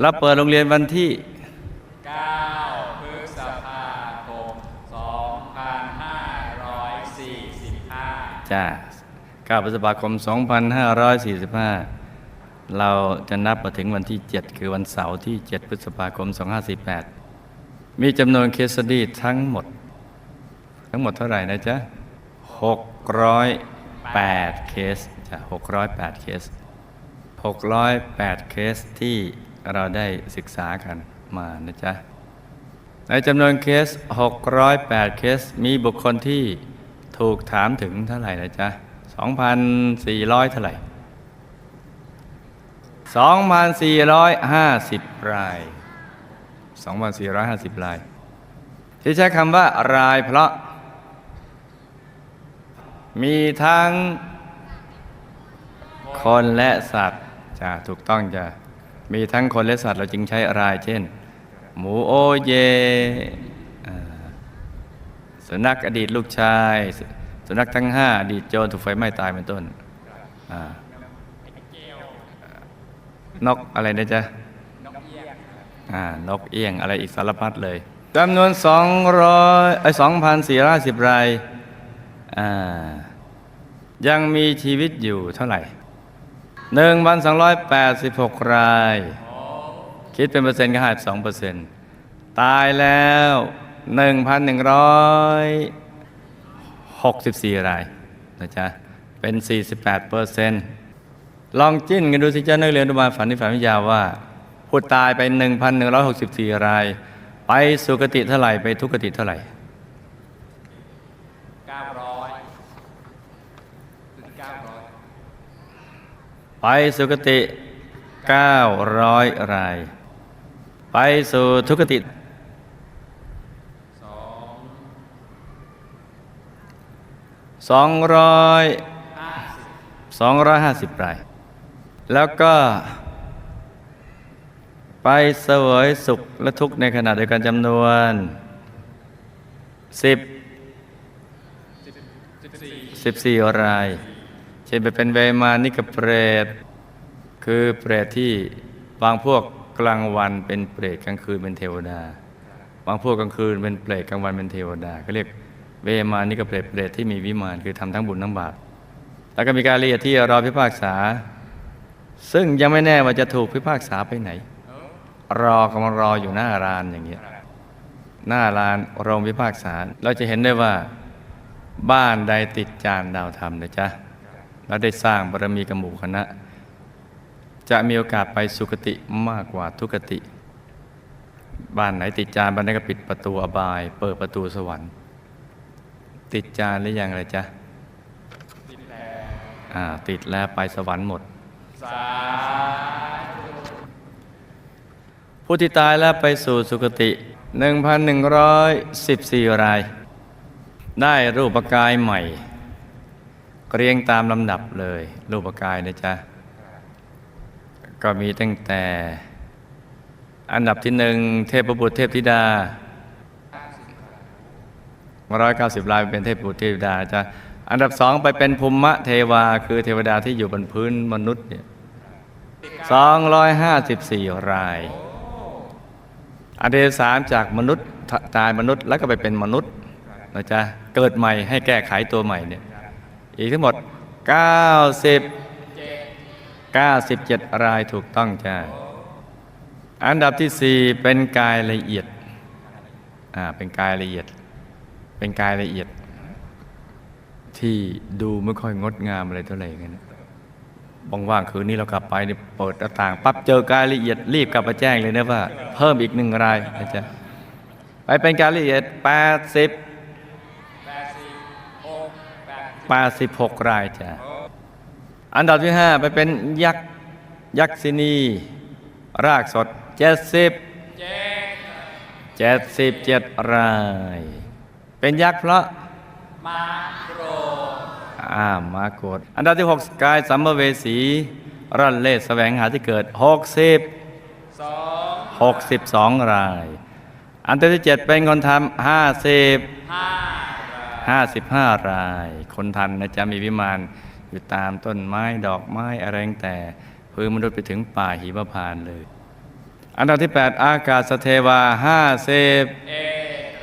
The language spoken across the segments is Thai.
เราเปิดโรงเรียนวันที่ 9 พฤษภาคม 2545 จ้า 9 พฤษภาคม 2545 เราจะนับมาถึงวันที่ 7 คือวันเสาร์ที่ 7 พฤษภาคม 2548 มีจำนวนเคสดีทั้งหมด ทั้งหมดเท่าไหร่นะจ๊ะ 608 เคสจ้ะ608 เคส 608 เคสที่ เราได้ศึกษากันมานะจ๊ะ ในจำนวนเคส 608 เคส มีบุคคลที่ถูกถามถึงเท่าไหร่นะจ๊ะ 2,400 เท่าไหร่ 2,450 ราย 2,450 ราย ที่ใช้คำว่ารายเพราะ มีทั้งคนและสัตว์จะถูกต้องจะ มีทั้งคนและสัตว์เราจึงใช้ราย เช่น หมูโอเยอ่าสุนัขอดีตลูกชายสสุนัขทั้งห้าอดีตโจรถูกไฟไหม้ตายเป็นต้นอ่านกอะไรนะจ๊ะอ่านกเอี้ยงอะไรอีกสารพัดเลยจำนวน200ไอ้2,450รายอ่ายังมีชีวิตอยู่เท่าไหร่ 1,286 ราย คิดเป็นเปอร์เซ็นต์ก็ห้าสองเปอร์เซ็นต์ตายแล้ว 1,164 รายนะจ๊ะ เป็น 48เปอร์เซ็นต์ลองจิ้นกันดูสิจ้านักเรียนอุบาลฝันที่ฝันวิทยาว่า ผู้ตายไป 1,164 ราย ไปสุคติเท่าไหร่ ไปทุกติเท่าไหร่ ไปสุคติ 900 ราย ไปสู่ทุกติสองร้อยสองร้อยห้าสิบราย แล้วก็ ไปเสวยสุขและทุกข์ในขณะเดียวกันจำนวนสิบสิบสี่ราย เช่นไปเป็นเวมานิกเปรตคือเปรตที่บางพวกกลางวันเป็นเปรตกลางคืนเป็นเทวดา บางพวกกลางคืนเป็นเปรตกลางวันเป็นเทวดาเขาเรียกเวมานิกเปรตเปรตที่มีวิมานคือทำทั้งบุญทั้งบาปแล้วก็มีการเอียดที่รอพิพากษา ซึ่งยังไม่แน่ว่าจะถูกพิพากษาไปไหน รอกำลังรออยู่หน้าลานอย่างเงี้ยหน้าลานโรงพิพากษา เราจะเห็นได้ว่า บ้านใดติดจานดาวธรรมนะจ๊ะ แล้วได้สร้างบารมีกับหมู่คณะ จะมีโอกาสไปสุคติมากกว่าทุกติ บ้านไหนติดจานบ้านนั้นก็ปิดประตูอบาย เปิดประตูสวรรค์ ติดจานหรือยังเลยจ๊ะอ่าติดแล้วไปสวรรค์หมดผู้ที่ตายแล้วไปสู่สุคติ 1,114 ราย ได้รูปกายใหม่ เรียงตามลำดับเลย รูปกายนะจ๊ะ ก็มีตั้งแต่ อันดับที่หนึ่งเทพบุตรเทพธิดาร้อยเก้าสิบรายเป็นเทพบุตรเทพธิดาจ๊ะอันดับสองไปเป็นภูมิเทวา คือเทวดาที่อยู่บนพื้นมนุษย์เนี่ยสองร้อยห้าสิบสี่ราย อันดับสามจากมนุษย์ตายมนุษย์แล้วก็ไปเป็นมนุษย์นะจ๊ะ เกิดใหม่ให้แก้ไขตัวใหม่เนี่ย อีกทั้งหมด 90 97 รายถูกต้องจ้าอันดับที่สี่เป็นกายละเอียดอ่าเป็นกายละเอียด เป็นกายละเอียด ที่ดูไม่ค่อยงดงามอะไรเท่าไหร่กันนะว่างคืนนี้เรากลับไปเนี่เปิดหน้าต่างปั๊บเจอกายละเอียดรีบกลับมาแจ้งเลยนะว่า เพิ่มอีกหนึ่งรายนะจ๊ะไปเป็นกายละเอียด 80 86 รายจ้ะอันดับที่ 5 ไปเป็นยักษ์ยักษินี รากสด 70 77 ราย เป็นยักษ์เพราะมาโกรอ่ามาโกรธอันดับที่ 6 กายสัมภเวสีร่อนเล่ห์แสวงหาที่เกิด 60สอง62 ราย อันดับที่ 7 เป็นคนทำ50ห้า 55 ราย คนทันนะจ๊ะมีวิมานอยู่ตามต้นไม้ดอกไม้อะไรงแต่พื้นมนุษย์ไปถึงป่าหิมพานต์เลย อันดับที่ 8 อากาศเทวาห้าสิบเอ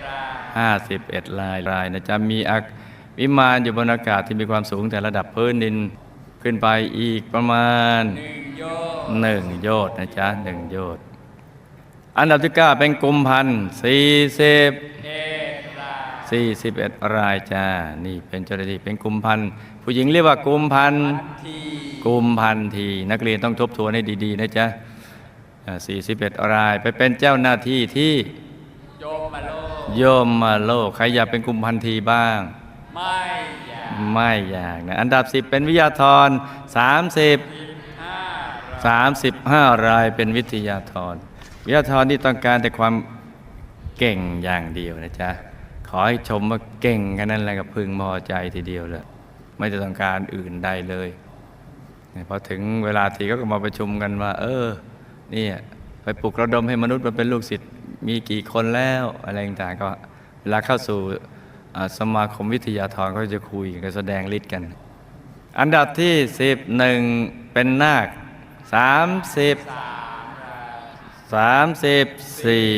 ราห้าสิบเอ็ดลายลายนะจ๊ะมีอักวิมานอยู่บนอากาศที่มีความสูงแต่ระดับพื้นดินขึ้นไปอีกประมาณหนึ่งโยชน์นะจ๊ะหนึ่งโยชน์อันดับที่เก้าเป็นกุมพันสี่สิบ เอราสี่สิบเอ็ดรายจ้า นี่เป็นเจ้าหน้าที่เป็นกุมพันผู้หญิงเรียกว่ากุมพันทีกุมพันที นักเรียนต้องทบทวนให้ดีๆนะจ๊ะสี่สิบเอ็ดรายไปเป็นเจ้าหน้าที่ที่โยมมาโลกโยมมาโลกใครอยากเป็นกุมพันทีบ้าง ไม่อยากไม่อยากนะอันดับสิบเป็นวิทยาธรสามสิบห้าสามสิบห้ารายเป็นวิทยาธรวิทยาธรที่ต้องการแต่ความเก่งอย่างเดียวนะจ๊ะข อให้ชมว่าเก่งกันนั่นแหละก็พึงพอใจทีเดียวเลยไม่จะต้องการอื่นใดเลยพอถึงเวลาทีก็มาประชุมกันว่า เออเนี่ยไปปลุกระดมให้มนุษย์มาเป็นลูกศิษย์มีกี่คนแล้วอะไรต่างๆก็เวลาเข้าสู่สมาคมวิทยาธรก็จะคุยกันแสดงฤทธิ์กัน อันดับที่สิบหนึ่งเป็นนาคสามสิบสามสิบสี่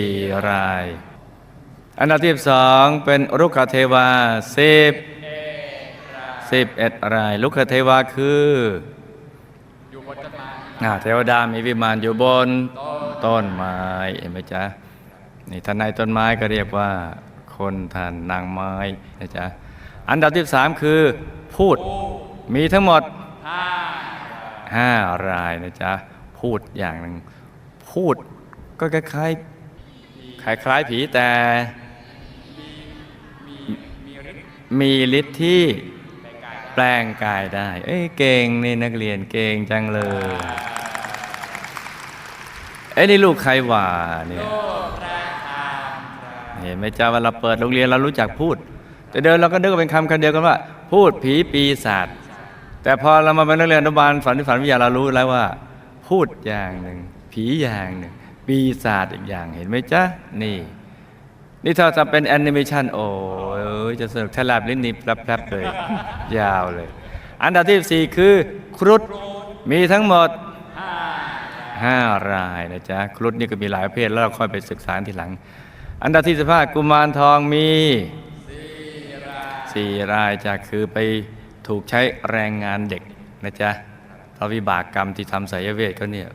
ราย อันดับที่สองเป็นรุกขเทวาสิบสิบเอ็ดรายลุกขเทวาคืออยู่บนต้นไม้เทวดามีวิมานอยู่บนต้นไม้เห็นไหมจ๊ะนี่ท่านนายต้นไม้ก็เรียกว่าคนท่านนางไม้นะจ๊ะอันดับที่สามคือพูดมีทั้งหมดห้ารายนะจ๊ะพูดอย่างหนึ่งพูดก็คล้ายคล้ายผีแต่ มีฤทธิ์ที่แปลงกายได้ เอ้ยเก่งนี่นักเรียนเก่งจังเลยเอ้ยนี่ลูกใครหว่าเนี่ยเห็นไหมจ๊ะเวลาเปิดโรงเรียนเรารู้จักพูด แต่เดินเราก็นึกว่าเป็นคำคำเดียวกันว่า พูดผีปีศาจแต่พอเรามาเป็นนักเรียนอนุบาลฝันที่ฝันวิทยาเรารู้แล้วว่า พูดอย่างหนึ่งผีอย่างหนึ่งปีศาจอีกอย่างเห็นไหมจ๊ะนี่ นี่ถ้าจะเป็นแอนิเมชันโอ้ยจะสนุกทลาบลิ้นนี่แปรบเลย ยาวเลย อันดับที่สี่คือ ครุฑมีทั้งหมดห้าห้ารายนะจ๊ะ ครุฑนี่ก็มีหลายประเภทแล้วเราค่อยไปศึกษาทีหลัง อันดับที่สิบห้ากุมารทองมีสี่รายจ้ะคือไปถูกใช้แรงงานเด็กนะจ๊ะเพราะวิบากกรรมที่ทำสายเวทเขาเนี่ย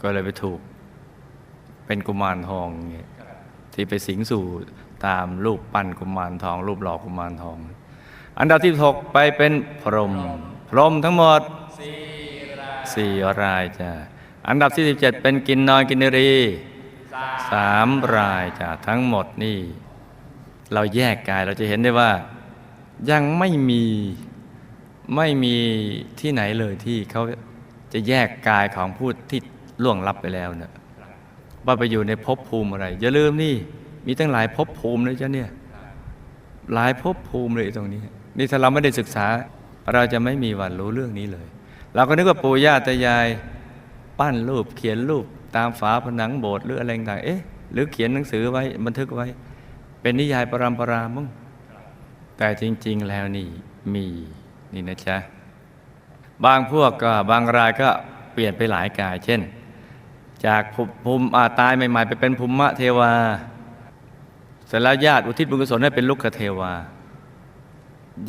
ก็เลยไปถูกเป็นกุมารทองเนี่ย ที่ไปสิงสู่ตามรูปปั้นกุมารทอง รูปหล่อกุมารทอง อันดับที่หกไปเป็นพรหมพรหมทั้งหมดสี่รายจ้ะอันดับที่17เป็นกินนอนกินรีสามรายจ้ะทั้งหมดนี่ เราแยกกายเราจะเห็นได้ว่า ยังไม่มีไม่มีที่ไหนเลยที่เขาจะแยกกายของผู้ที่ล่วงลับไปแล้วเนี่ย ว่าไปอยู่ในภพภูมิอะไร อย่าลืมนี่ มีตั้งหลายภพภูมิเลยจ้ะเนี่ย หลายภพภูมิเลยตรงนี้ นี่ถ้าเราไม่ได้ศึกษา เราจะไม่มีวันรู้เรื่องนี้เลย เราก็นึกว่าปู่ย่าตายาย ปั้นรูป เขียนรูป ตามฝาผนังโบสถ์หรืออะไรต่างๆเอ๊ะ หรือเขียนหนังสือไว้บันทึกไว้ เป็นนิยายปรำปรามั้งแต่จริง ๆ แล้วนี่มีนี่นะจ๊ะบางพวกก็บางรายก็เปลี่ยนไปหลายกาย เช่น จากภูมิอาตายใหม่ๆ ไปเป็นภูมิเทวา เสร็จแล้วญาติอุทิศบุญกุศลให้เป็นลูกเทวา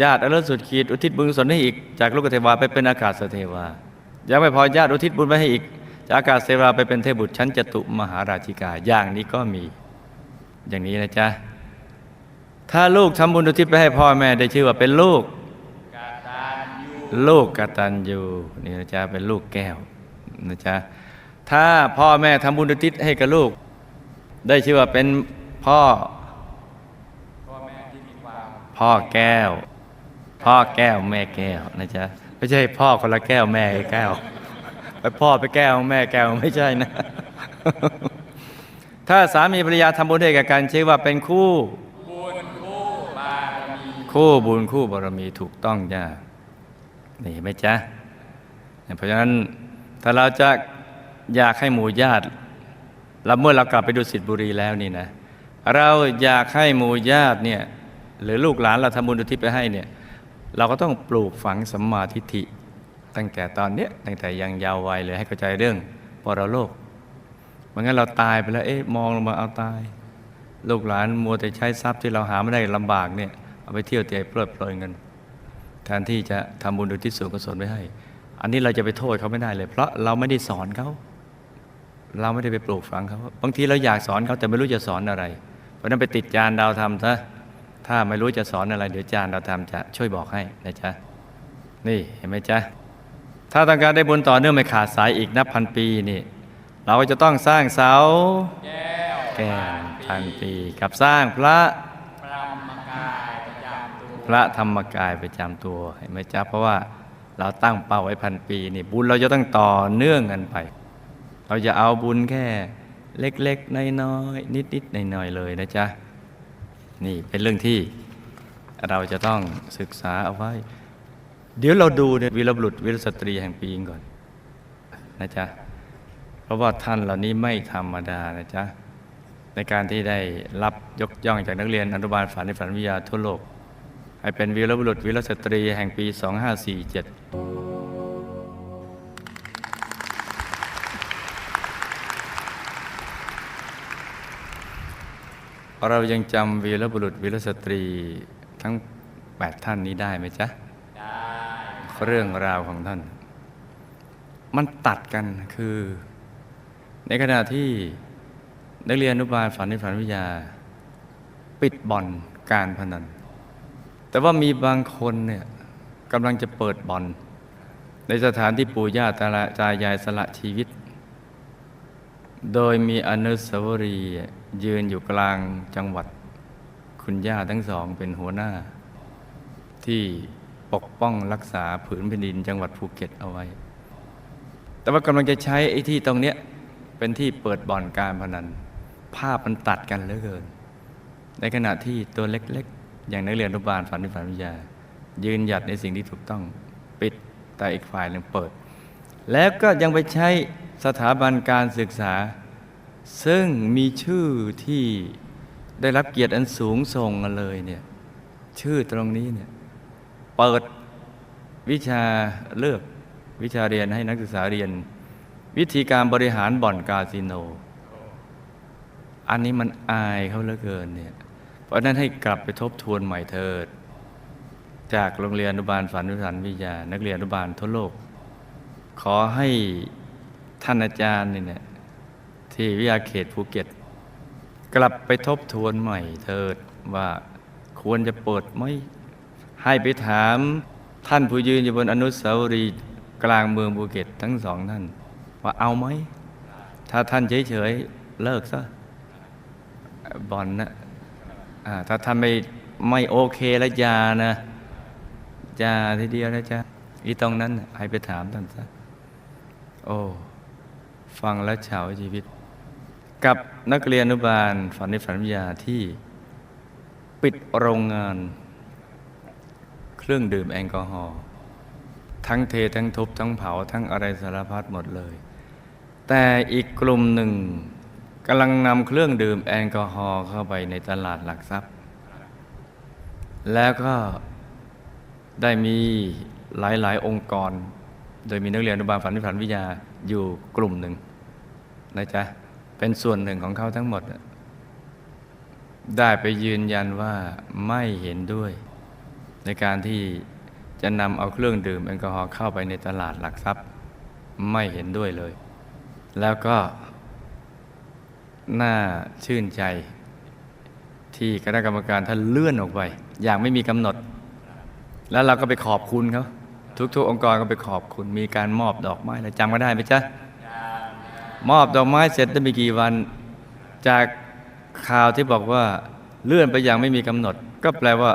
ญาติอรสุดขีดอุทิศบุญกุศลให้อีก จากลูกเทวาไปเป็นอากาศเทวา ยังไม่พอญาติอุทิศบุญไปให้อีก จากอากาศเทวาไปเป็นเทพบุตรชั้นจตุมหาราชิกา อย่างนี้ก็มี อย่างนี้นะจ๊ะ ถ้าลูกทำบุญอุทิศไปให้พ่อแม่ได้ชื่อว่าเป็นลูกลูกกตัญญูนี่นะจ๊ะเป็นลูกแก้วนะจ๊ะ ถ้าพ่อแม่ทำบุญอุทิศให้กับลูก ได้ชื่อว่าเป็นพ่อพ่อแม่ที่มีความพ่อแก้ว พ่อแก้วแม่แก้วนะจ๊ะไม่ใช่พ่อคนละแก้วแม่แก้วไปพ่อไปแก้วแม่แก้วไม่ใช่นะ ถ้าสามีภรรยาทำบุญให้กับกันชื่อว่าเป็นคู่ บุญคู่บารมีคู่บุญคู่บารมีถูกต้องจ้านี่ไหมจ๊ะเพราะฉะนั้นถ้าเราจะ อยากให้หมู่ญาติเราเมื่อเรากลับไปดูสิทธิบุรีแล้วนี่นะ เราอยากให้หมู่ญาติเนี่ยหรือลูกหลานเราทำบุญอุทิศไปให้เนี่ยเราก็ต้องปลูกฝังสัมมาทิฏฐิ ตั้งแต่ตอนเนี้ยตั้งแต่ยังยาววัยเลยให้เข้าใจเรื่องปรโลกมันงั้นเราตายไปแล้วเอ๊ะมองลงมาเอาตาย ลูกหลานมัวแต่ใช้ทรัพย์ที่เราหาไม่ได้ลำบากเนี่ยเอาไปเที่ยวเตะเพลิดเพลินกันแทนที่จะทำบุญอุทิศส่วนกุศลไว้ให้ อันนี้เราจะไปโทษเขาไม่ได้เลย เพราะเราไม่ได้สอนเขา เราไม่ได้ไปปลูกฝังเขาบางทีเราอยากสอนเขาแต่ไม่รู้จะสอนอะไร เพราะนั้นไปติดจานดาวธรรมซะถ้าไม่รู้จะสอนอะไร เดี๋ยวจานดาวธรรมจะช่วยบอกให้นะจ๊ะนี่เห็นไหมจ๊ะถ้าต้องการได้บุญต่อเนื่องไม่ขาดสายอีกนับพันปีนี่ เราจะต้องสร้างเสาแก้วแกพันปี กับสร้างพระพระธรรมกายประจำตัวเห็นไหมจ๊ะเพราะว่าเราตั้งเป้าไว้พันปีนี่บุญเราจะต้องต่อเนื่องกันไป เราจะเอาบุญแค่เล็กๆน้อยๆนิดๆหน่อยๆเลยนะจ๊ะ นี่เป็นเรื่องที่เราจะต้องศึกษาเอาไว้ เดี๋ยวเราดูเนี่ยวีรบุรุษวีรสตรีแห่งปีก่อนนะจ๊ะ เพราะว่าท่านเหล่านี้ไม่ธรรมดานะจ๊ะ ในการที่ได้รับยกย่องจากนักเรียนอนุบาลฝันในฝันวิทยาทั่วโลก ให้เป็นวีรบุรุษวีรสตรีแห่งปี 2547 เรายังจำวีรบุรุษวีรสตรีทั้ง 8 ท่านนี้ได้ไหมจ๊ะ ได้ เรื่องราวของท่าน มันตัดกันคือ ในขณะที่นักเรียนอนุบาลฝันในฝันวิทยา ปิดบ่อนการพนัน แต่ว่ามีบางคนเนี่ยกำลังจะเปิดบ่อน ในสถานที่ปู่ย่าตาละตายายสละชีวิต โดยมีอนุสาวรีย์ยืนอยู่กลางจังหวัด คุณย่าทั้งสองเป็นหัวหน้า ที่ปกป้องรักษาผืนแผ่นดินจังหวัดภูเก็ตเอาไว้ แต่ว่ากำลังจะใช้ไอ้ที่ตรงเนี้ยเป็นที่เปิดบ่อนการพนัน ภาพมันตัดกันเหลือเกิน ในขณะที่ตัวเล็กๆ อย่างนักเรียนอนุบาลฝันในฝันวิทยา ยืนหยัดในสิ่งที่ถูกต้องปิดแต่อีกฝ่ายหนึ่งเปิด แล้วก็ยังไปใช้ สถาบันการศึกษา ซึ่งมีชื่อที่ได้รับเกียรติอันสูงส่งกันเลยเนี่ยชื่อตรงนี้เนี่ยเปิดวิชาเลือกวิชาเรียนให้นักศึกษาเรียน วิธีการบริหารบ่อนคาสิโน อันนี้มันอายเขาเหลือเกินเนี่ยเพราะฉะนั้นให้กลับไปทบทวนใหม่เถิด จากโรงเรียนอนุบาลฝันวิสันวิทยา นักเรียนอนุบาลทั่วโลก ขอให้ ท่านอาจารย์นี่เนี่ยที่วิทยาเขตภูเก็ต กลับไปทบทวนใหม่เถิดว่าควรจะเปิดไหมให้ไปถามท่านผู้ยืนอยู่บนอนุสาวรีย์กลางเมืองภูเก็ตทั้งสองท่าน ว่าเอาไหม ถ้าท่านเฉยๆเลิกซะบอลนะอ่าถ้าท่านไม่ไม่โอเคแล้วยานะอยาทีเดียวนะจ๊ะอีตรงนั้นให้ไปถามท่านซะโอ้ ฟังแล้วเฉาชีวิต กับนักเรียนอนุบาลฝันในฝันวิทยาที่ปิดโรงงาน เครื่องดื่มแอลกอฮอล์ทั้งเททั้งทุบทั้งเผาทั้งอะไรสารพัดหมดเลย แต่อีกกลุ่มหนึ่งกำลังนำเครื่องดื่มแอลกอฮอล์เข้าไปในตลาดหลักทรัพย์ แล้วก็ได้มีหลายๆ องค์กร โดยมีนักเรียนอนุบาลฝันวิฝันวิทยาอยู่กลุ่มหนึ่ง นะจ๊ะ เป็นส่วนหนึ่งของเขาทั้งหมด ได้ไปยืนยันว่าไม่เห็นด้วย ในการที่จะนำเอาเครื่องดื่มแอลกอฮอล์เข้าไปในตลาดหลักทรัพย์ ไม่เห็นด้วยเลย แล้วก็ น่าชื่นใจ ที่คณะกรรมการท่านเลื่อนออกไป อย่างไม่มีกำหนด แล้วเราก็ไปขอบคุณเขาทุกๆ องค์กรก็ไปขอบคุณมีการมอบดอกไม้อะไรจำก็ได้ไหมจ๊ะ มอบดอกไม้เสร็จได้ไม่กี่วัน จากข่าวที่บอกว่าเลื่อนไปอย่างไม่มีกำหนด ก็แปลว่า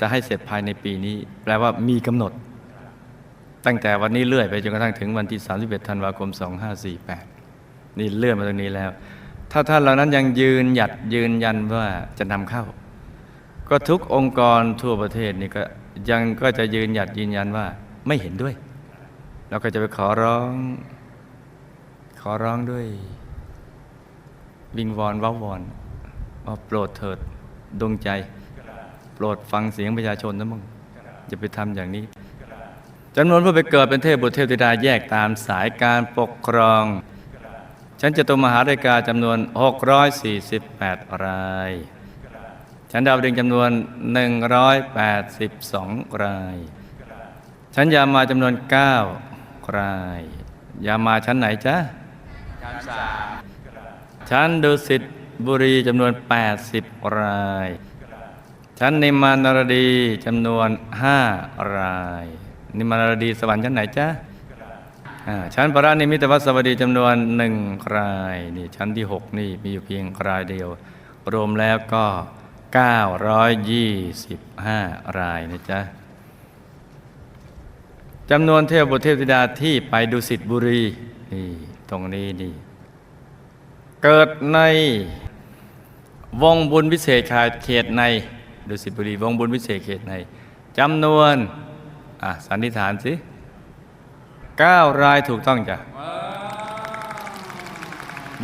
จะให้เสร็จภายในปีนี้ แปลว่ามีกำหนด ตั้งแต่วันนี้เลื่อยไปจนกระทั่งถึงวันที่ 31 ธันวาคม 2548 นี่เลื่อนมาตรงนี้แล้ว ถ้าท่านเหล่านั้นยังยืนหยัดยืนยันว่าจะนำเข้า ก็ทุกองค์กรทั่วประเทศนี่ก็ยังก็จะยืนหยัดยืนยันว่าไม่เห็นด้วย เราก็จะไปขอร้อง อร้องด้วย วิงวอนว้าวอนว่าโปรดเถิดดวงใจ โปรดฟังเสียงประชาชนนะมึงอย่าไปทำอย่างนี้จำนวนผู้ไปเกิดเป็นเทพบุตรเทพธิดาแยกตามสายการปกครอง ชั้นจตุมหารากาจำนวน 648 ราย ชั้นดาวดึงจำนวน 182 ราย ชั้นยามาจำนวน 9 ราย ยามาชั้นไหนจ๊ะ ชั้นดุสิตบุรีจำนวน 80 ราย ชั้นนิมานารดีจำนวน 5 ราย นิมานารดีสวรรค์ชั้นไหนจ๊ะอ่าชั้นปรานิมิตวัสวัสดีจำนวนหนึ่งรายนี่ชั้นที่ 6 นี่มีอยู่เพียงรายเดียว รวมแล้วก็ 925 รายนะจ๊ะจำนวนเทพบุตรเทพธิดาที่ไปดุสิตบุรีนี่ ตรงนี้นี่เกิดในวงบุญพิเศษขาดเขตในดุสิตบุรีวงบุญพิเศษเขตในจำนวนอะสันนิษฐานสิเก้ารายถูกต้องจ้ะ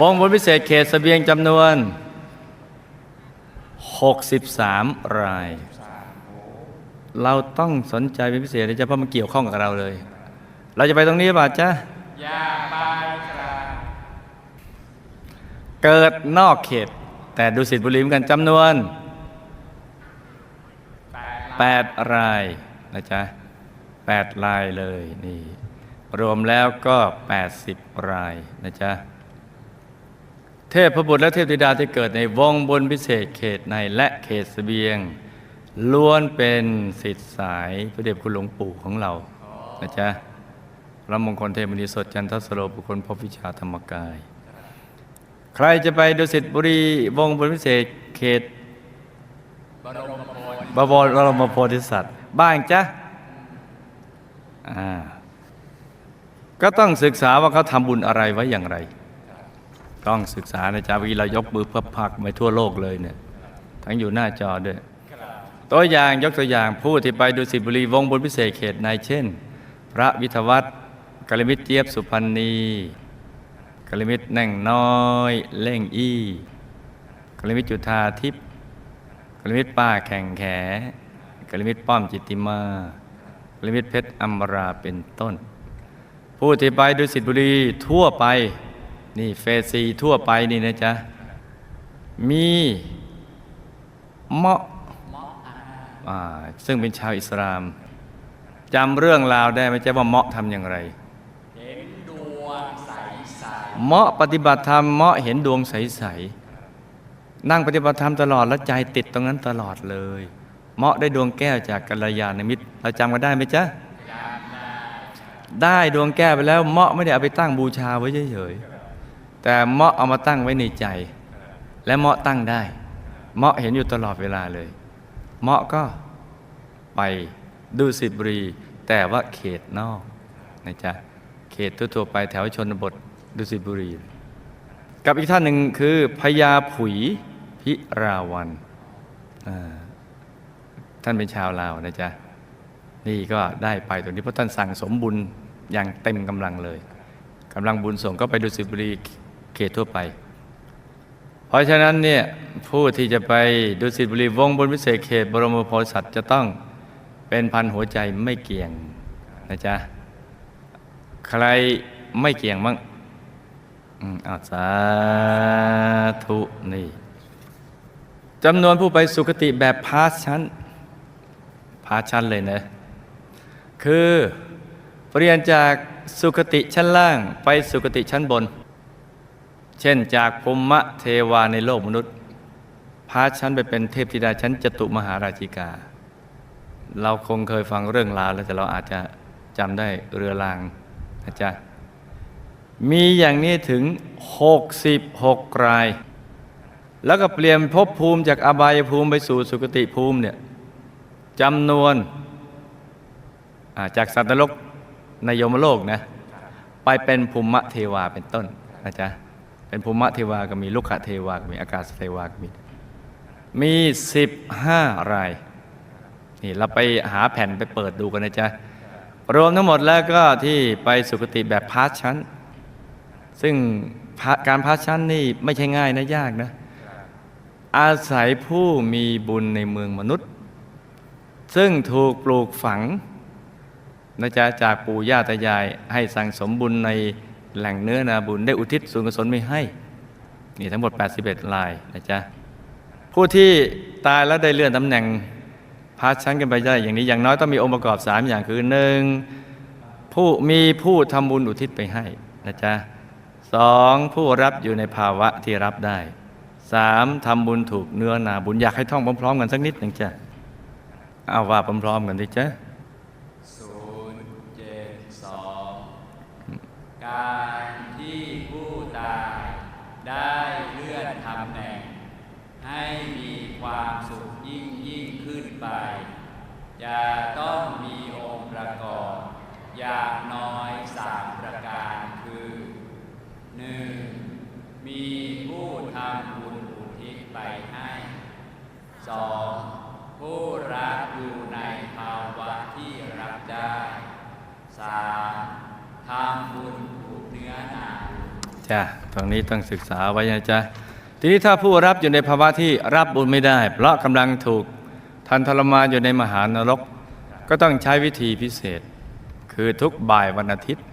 วงบุญพิเศษเขตเสบียงจำนวน 63 ราย เราต้องสนใจเป็นพิเศษเลยจ้ะเพราะมันเกี่ยวข้องกับเราเลย เราจะไปตรงนี้ป่ะจ๊ะ อยาไปครับ เกิดนอกเขต แต่ดุสิตบุรีเหมือนกันจำนวนแปด8รายนะจ๊ะ8รายเลยนี่ รวมแล้วก็ 80 รายนะจ๊ะเทพพบุตรและเทพธิดาที่เกิดในวงบนพิเศษเขตในและเขตเสบียง ล้วนเป็นสิทธิสายพระเดชคุณหลวงปู่ของเรานะจ๊ะพระมงคลเทพมณีสดจันทสโรบุคคลพบวิชาธรรมกาย ใครจะไปดุสิตบุรีวงบนพิเศษเขตบวรบรมโพธิสัตว์ บ้างจ๊ะอ่าก็ต้องศึกษาว่าเขาทำบุญอะไรไว้อย่างไร ต้องศึกษานะจ๊ะเมื่อกี้เรายกมือเพื่อพักไปทั่วโลกเลยเนี่ย ทั้งอยู่หน้าจอด้วย ตัวอย่างยกตัวอย่างผู้ที่ไปดูสิบุรีวงบนพิเศษเขตในเช่น พระวิทวัฒน์กัลมิตรเจียบสุพรรณี กัลมิตรแน่งน้อยเล่งอี้กัลมิตรจุธาทิพย์กลมิตรป้าแข่งแขกลมิตรป้อมจิตติมากลมิตรเพชรอัมราเป็นต้น ผู้ที่ไปดูสิตบุรีทั่วไป นี่เฟซีทั่วไปนี่นะจ๊ะ มีเมาะอ่าซึ่งเป็นชาวอิสลามจำเรื่องราวได้ไหมจ๊ะว่าเมาะทำอย่างไร ใสเมาะปฏิบัติธรรมเมาะเห็นดวงใสๆนั่งปฏิบัติธรรมตลอดแล้วใจติดตรงนั้นตลอดเลยเมาะได้ดวงแก้วจากกัลยาณมิตร เราจำกันได้ไหมจ๊ะได้ดวงแก้วไปแล้วเมาะไม่ได้เอาไปตั้งบูชาไว้เฉยๆแต่เมาะเอามาตั้งไว้ในใจ และเมาะตั้งได้เมาะเห็นอยู่ตลอดเวลาเลยเมาะก็ไปดูสิบรี แต่ว่าเขตนอกนะจ๊ะเขตทั่วๆไปแถวชนบท ดุสิตบุรี กับอีกท่านหนึ่งคือพญาผุยพิราวันท่านเป็นชาวลาวนะจ๊ะ นี่ก็ได้ไปตรงนี้เพราะท่านสั่งสมบุญอย่างเต็มกำลังเลยกำลังบุญส่งก็ไปดุสิตบุรีเขตทั่วไป เพราะฉะนั้นเนี่ยผู้ที่จะไปดุสิตบุรีวงบนพิเศษเขตบรมโพธิสัตว์จะต้องเป็นพันหัวใจไม่เกี่ยงนะจ๊ะ ใครไม่เกี่ยงมั้ง อาสาธุนี่จำนวนผู้ไปสุคติแบบพาสชั้น พาสชั้นเลยนะ คือเปลี่ยนจากสุคติชั้นล่างไปสุคติชั้นบน เช่นจากภูมะเทวาในโลกมนุษย์ พาชั้นไปเป็นเทพธิดาชั้นจตุมหาราชิกา เราคงเคยฟังเรื่องราวแล้วแต่เราอาจจะจำได้เรือรางนะจ๊ะ มีอย่างนี้ถึง 66 ราย แล้วก็เปลี่ยนภพภูมิจากอบายภูมิไปสู่สุคติภูมิเนี่ยจำนวนาจากสัตว์นรกในยมโลกนะไปเป็นภูมิเทวาเป็นต้นนะจ๊ะเป็นภูมิเทวาก็มีลุกขเทวาก็มีอากาศเทวาก็มีมี15รายนี่เราไปหาแผ่นไปเปิดดูกันนะจ๊ะรวมทั้งหมดแล้วก็ที่ไปสุคติแบบพาสชั้น ซึ่งการพาชั้นนี่ไม่ใช่ง่ายนะยากนะ อาศัยผู้มีบุญในเมืองมนุษย์ ซึ่งถูกปลูกฝังนะจ๊ะจากปู่ย่าตายายให้สั่งสมบุญในแหล่งเนื้อนาบุญได้อุทิศส่วนกุศลไม่ให้ นี่ทั้งหมด 81 ลายนะจ๊ะผู้ที่ตายแล้วได้เลื่อนตำแหน่งพาชั้นกันไปได้อย่างนี้อย่างน้อยต้องมีองค์ประกอบ 3 อย่างคือหนึ่งผู้มีผู้ทำบุญอุทิศไปให้นะจ๊ะ สองผู้รับอยู่ในภาวะที่รับได้สามทำบุญถูกเนื้อนาบุญอยากให้ท่องพร้อมๆกันสักนิดหนึ่งจ้ะเอาว่าพร้อมๆกันดิจ๊ะศูนย์เจ็ดสองการที่ผู้ตายได้เลื่อนตำแหน่ง ให้มีความสุขยิ่งยิ่งขึ้นไป จะต้องมีองค์ประกอบ อย่างน้อยสามประการค หนึ่งมีผู้ทำบุญอุทิศไปให้สองผู้รับอยู่ในภาวะที่รับได้สามทำบุญผูกเนื้อนาจ้ะตรงนี้ต้องศึกษาไว้นะจ๊ะทีนี้ถ้าผู้รับอยู่ในภาวะที่รับบุญไม่ได้ เพราะกำลังถูกทันทรมานอยู่ในมหานรก ก็ต้องใช้วิธีพิเศษ คือทุกบ่ายวันอาทิตย์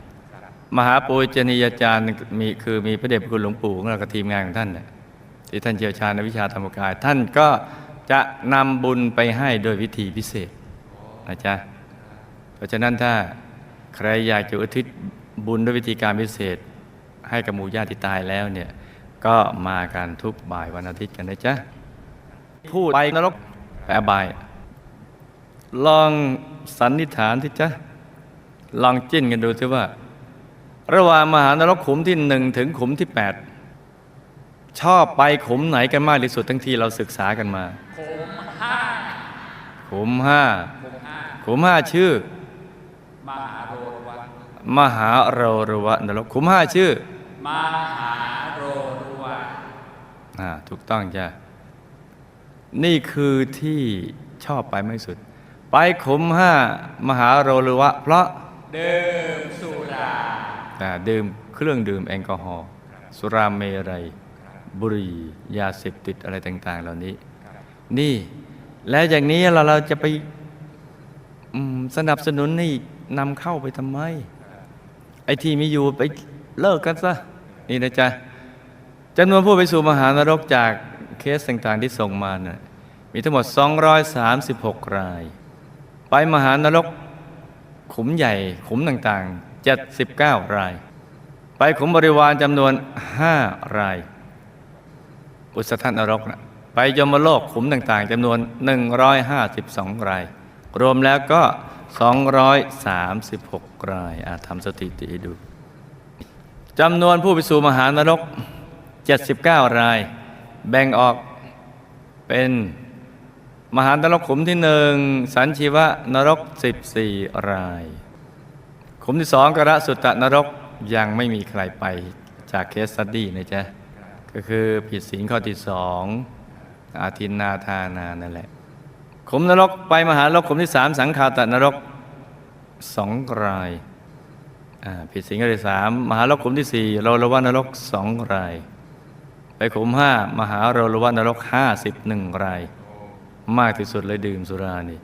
มหาปุญจนียาจารย์มีคือมีพระเดชพระคุณหลวงปู่ของเรากับทีมงานของท่านเนี่ยที่ท่านเชี่ยวชาญในวิชาธรรมกาย ท่านก็จะนำบุญไปให้โดยวิธีพิเศษนะจ๊ะเพราะฉะนั้นถ้าใครอยากจะอุทิศบุญด้วยวิธีการพิเศษ ให้กับหมู่ญาติที่ตายแล้วเนี่ยก็มากันทุกบ่ายวันอาทิตย์กันนะจ๊ะพูดไปนรกไปอบาย ลองสันนิษฐานที่จ๊ะลองจิ้นกันดูสิว่า ระหว่างมหานรกขุมที่หนึ่งถึงขุมที่แปดชอบไปขุมไหนกันมากที่สุดทั้งที่เราศึกษากันมาผมห้าขุมห้าผมห้าขุมห้าชื่อ มหาโรวัตมหาโรรวะนรกขุมห้าชื่อ มหาโรรุวะอ่าถูกต้องจ้ะนี่คือที่ชอบไปไม่สุด ไปขุมห้ามหาโรรวะ เพราะเดื่มสุรา ดื่มเครื่องดื่มแอลกอฮอล์สุราเมรัย บุหรี่ยาเสพติดอะไรต่าง ๆ เหล่านี้ นี่แล้วอย่างนี้เราเราจะไปสนับสนุนให้นำเข้าไปทำไม ไอ้ที่มีอยู่ไปเลิกกันซะนี่นะจ๊ะจำนวนผู้ไปสู่มหานรกจากเคสต่างๆที่ส่งมานะ่ะมีทั้งหมด 236 ราย ไปมหานรกขุมใหญ่ขุมต่างๆ 79 ราย ไปขุมบริวารจำนวน5ราย อุสธานนรกนะไปยมโลกขุมต่างๆจำนวน 152 ราย รวมแล้วก็ 236 รายอาทำสถิติดูจำนวนผู้ไปสู่มหานรก 79 ราย แบ่งออกเป็นมหานรกขุมที่หนึ่งสันชีวะนรก 14 ราย มที่สองกระสุตตะนรกยังไม่มีใครไปจากเคสสตดี้นะจ๊ะ ก็คือผิดศีลข้อที่สองอาทินนาทานานั่นแหละขุมนรกไปมหานรกขุมที่สามสังคาตนรกสองรายผิดศีลข้อที่สามมหานรกขุมที่สี่โลลวานรกสองราย ไปขุมห้ามหาโรลวานรกห้าสิบหนึ่งราย มากที่สุดเลยดื่มสุรานี่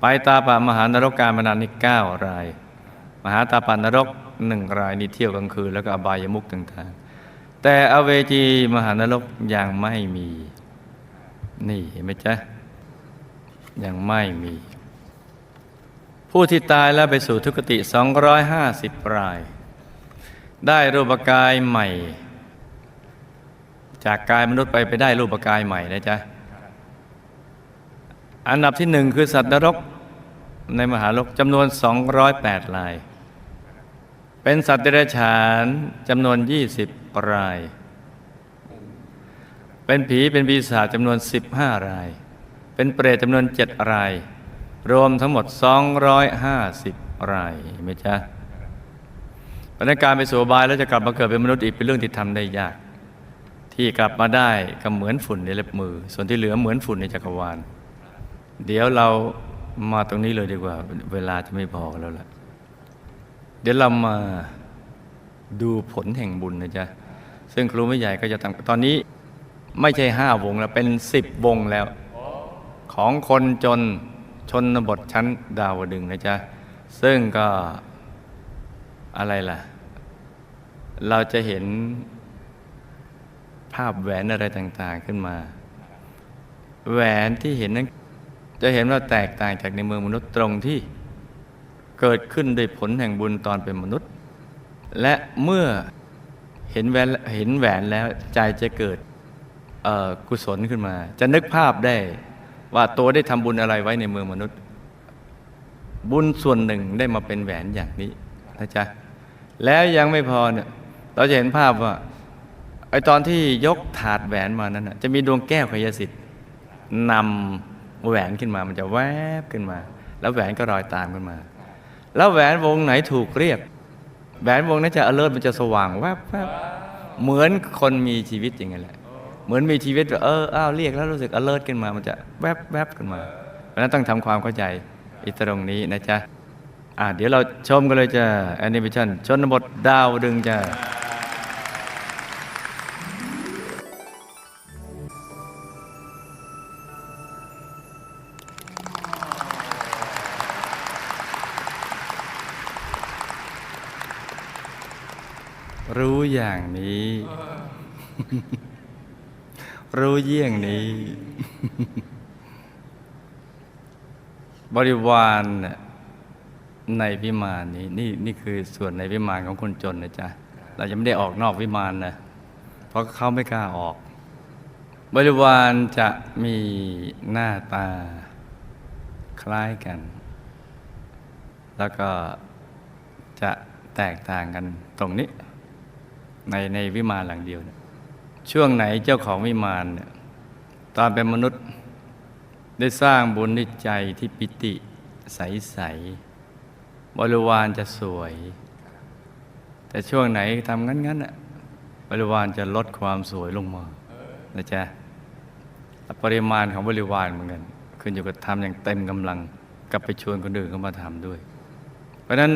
ไปตาป่ามหานรกการพนันนี่เก้าราย มหาตาปานรกหนึ่งรายนี่เที่ยวกลางคืนแล้วก็อบายมุกต่างๆ แต่อเวจีมหานรกยังไม่มี นี่เห็นไหมจ๊ะ ยังไม่มี ผู้ที่ตายแล้วไปสู่ทุกติ 250 ราย ได้รูปกายใหม่ จากกายมนุษย์ไปไปได้รูปกายใหม่นะจ๊ะ อันดับที่หนึ่งคือสัตว์นรกในมหานรกจำนวน 208ราย เป็นสัตว์เดรัจฉานจำนวน20ราย เป็นผีเป็นปีศาจจำนวน15ราย เป็นเปรตจำนวน7ราย รวมทั้งหมด250รายเห็นไหมจ๊ะพนักการไปสู่บายแล้วจะกลับมาเกิดเป็นมนุษย์อีกเป็นเรื่องที่ทำได้ยาก ที่กลับมาได้ก็เหมือนฝุ่นในเล็บมือ ส่วนที่เหลือเหมือนฝุ่นในจักรวาล เดี๋ยวเรามาตรงนี้เลยดีกว่า เวลาจะไม่พอแล้วล่ะ เดี๋ยวเรามาดูผลแห่งบุญนะจ๊ะ ซึ่งครูไม่ใหญ่ก็จะทำตอนนี้ไม่ใช่ห้าวงแล้ว เป็นสิบวงแล้ว ของคนจนชนบทชั้นดาวดึงนะจ๊ะ ซึ่งก็อะไรล่ะ เราจะเห็นภาพแหวนอะไรต่าง ๆขึ้นมา แหวนที่เห็นนั้นจะเห็นว่าแตกต่างจากในเมืองมนุษย์ตรงที่ เกิดขึ้นด้วยผลแห่งบุญตอนเป็นมนุษย์ และเมื่อเห็นแหวนเห็นแหวนแล้วใจจะเกิดกุศลขึ้นมา จะนึกภาพได้ว่าตัวได้ทำบุญอะไรไว้ในเมืองมนุษย์ บุญส่วนหนึ่งได้มาเป็นแหวนอย่างนี้นะจ๊ะแล้วยังไม่พอเนี่ยเราจะเห็นภาพว่าไอตอนที่ยกถาดแหวนมานั้นจะมีดวงแก้วขยสิทธิ์นำแหวนขึ้นมามันจะแวบขึ้นมา แล้วแหวนก็รอยตามขึ้นมา แล้วแหวนวงไหนถูกเรียก แหวนวงนั้นจะอเลิศมันจะสว่างแวบแวบเหมือนคนมีชีวิตอย่างนั้นแหละ เหมือนมีชีวิตแบบเอออ้าวเรียกแล้วรู้สึกอเลิศขึ้นมา มันจะแวบแวบขึ้นมา เพราะนั้นต้องทำความเข้าใจอีตรงนี้นะจ๊ะอ่าเดี๋ยวเราชมกันเลยจ้ะแอนิเมชันชนบทดาวดึงจ้ะ อย่างนี้ รู้เยี่ยงนี้ บริวารน่ะในวิมานนี้นี่นี่คือส่วนในวิมานของคนจนนะจ๊ะ เราจะไม่ได้ออกนอกวิมานนะ เพราะเขาไม่กล้าออก บริวารจะมีหน้าตาคล้ายกัน แล้วก็จะแตกต่างกันตรงนี้ ในในวิมานหลังเดียวเนี่ยช่วงไหนเจ้าของวิมานเนี่ยตอนเป็นมนุษย์ได้สร้างบุญด้วยใจที่ปิติใสๆบริวารจะสวย แต่ช่วงไหนทำงั้นๆน่ะบริวารจะลดความสวยลงมานะจ๊ะปริมาณของบริวารเหมือนกันขึ้นอยู่กับทำอย่างเต็มกำลังกลับไปชวนคนอื่นเข้ามาทำด้วย เพราะนั้น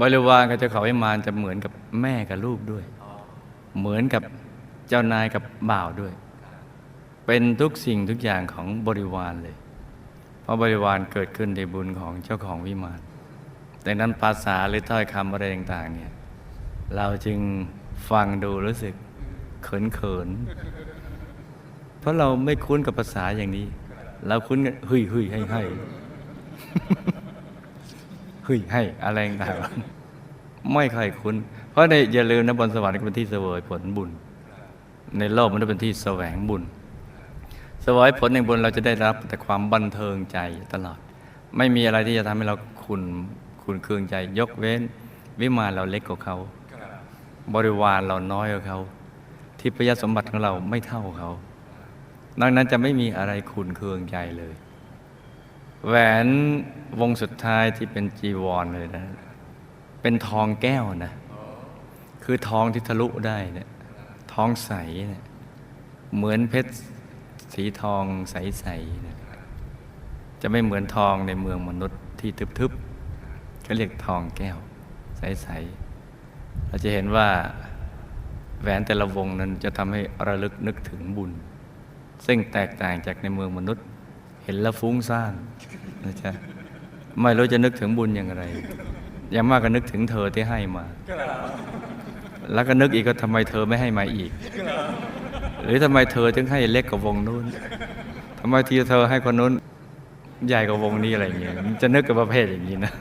บริวารกับเจ้าเขาวิมานจะเหมือนกับแม่กับลูกด้วย เหมือนกับเจ้านายกับบ่าวด้วย เป็นทุกสิ่งทุกอย่างของบริวารเลย เพราะบริวารเกิดขึ้นในบุญของเจ้าของวิมานดังนั้นภาษาหรือถ้อยคำอะไรต่างๆเนี่ยเราจึงฟังดูรู้สึกเขินๆเพราะเราไม่คุ้นกับภาษาอย่างนี้ เราคุ้นกันฮ้ยเฮ้ยให้ให้ ฮ้ยให้อะไรต่างไม่ค่อยคุ้น เพราะในอย่าลืมนะบนสวรรค์เป็นที่เสวยผลบุญ ในโลกมันเป็นที่แสวงบุญสวยผลแห่งบุญเราจะได้รับแต่ความบันเทิงใจตลอด ไม่มีอะไรที่จะทำให้เราขุนขุนเคืองใจ ยกเว้น วิมานเราเล็กกว่าเขา บริวารเราน้อยกว่าเขาทิพยสมบัติของเราไม่เท่าเขา ดังนั้นจะไม่มีอะไรขุนเคืองใจเลย แหวนวงสุดท้ายที่เป็นจีวรเลยนะ เป็นทองแก้วนะ คือทองที่ทะลุได้เนี่ย ทองใสเนี่ย เหมือนเพชรสีทองใสๆจะไม่เหมือนทองในเมืองมนุษย์ที่ทึบๆเขาเรียกทองแก้ว ใสๆเราจะเห็นว่าแหวนแต่ละวงนั้นจะทำให้ระลึกนึกถึงบุญ ซึ่งแตกต่างจากในเมืองมนุษย์ เห็นแล้วฟุ้งซ่านนะจ๊ะไม่รู้จะนึกถึงบุญอย่างไรอย่างมากก็นึกถึงเธอที่ให้มา แล้วก็นึกอีกก็ทำไมเธอไม่ให้มาอีก หรือทำไมเธอถึงให้เล็กกว่าวงนู้นทำไมทีเธอให้คนนู้นใหญ่กว่าวงนี้อะไรอย่างเงี้ยจะนึกกับประเภทอย่างนี้นะ